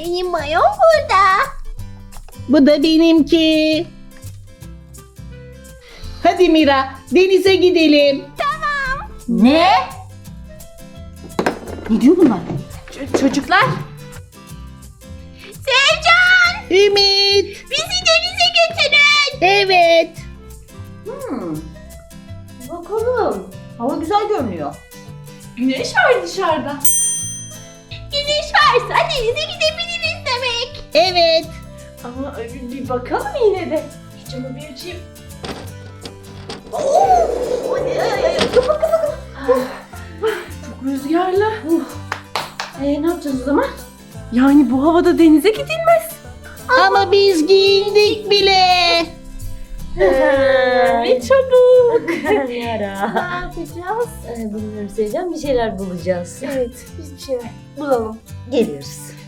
Benim mayom burada. Bu da benimki. Hadi Mira denize gidelim. Ne? Ne diyor bunlar? Ç- çocuklar Sevcan Ümit. bizi denize götürün. Evet. Hmm. Bakalım. Hava güzel görünüyor. güneş var dışarıda. Güneş varsa denize gidebiliriz. Ama bir, bir bakalım yine de. Şu camı bir açayım. Çok rüzgarlı. Ee, ne yapacağız o zaman? Yani bu havada denize gidilmez. Ama biz giyindik bile. Ne çabuk. Yara. ne yapacağız? Ee, bilmiyorum Sevcan bir şeyler bulacağız. Evet biz bir şeyler bulalım. Geliyoruz.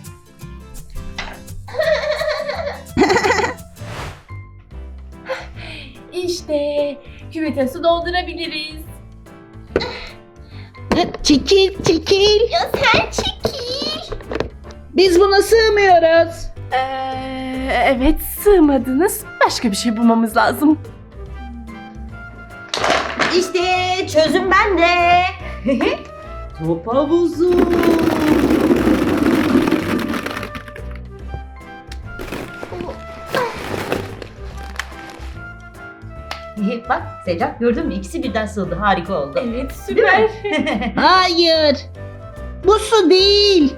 İşte küvete su doldurabiliriz. Çekil çekil. Ya sen çekil. Biz buna sığmıyoruz. Ee, evet sığmadınız. Başka bir şey bulmamız lazım. İşte çözüm bende. Top havuzu. Bak Sevcan gördün mü? İkisi birden sığdı. Harika oldu. Evet süper. Hayır. Bu su değil.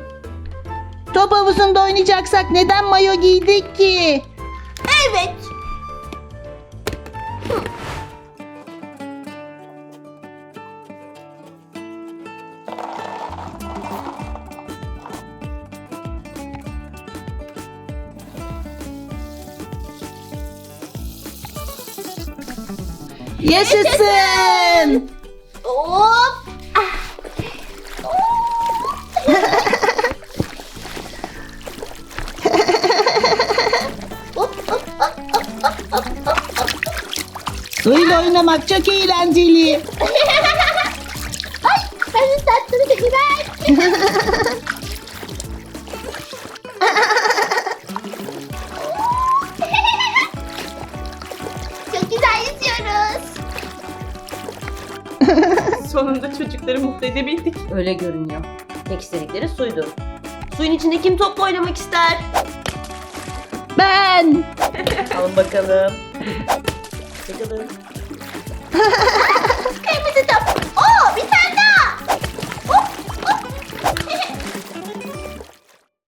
Top havuzunda oynayacaksak neden mayo giydik ki? Evet. Yaşasın. Hop. Suyla oynamak çok eğlenceli. Ay ben ıslattım seni ben. Sonunda çocukları mutlu edebildik. Öyle görünüyor. Tek istedikleri suydu. Suyun içinde kim topla oynamak ister? Ben. Alın bakalım. Bakalım. Kırmızı top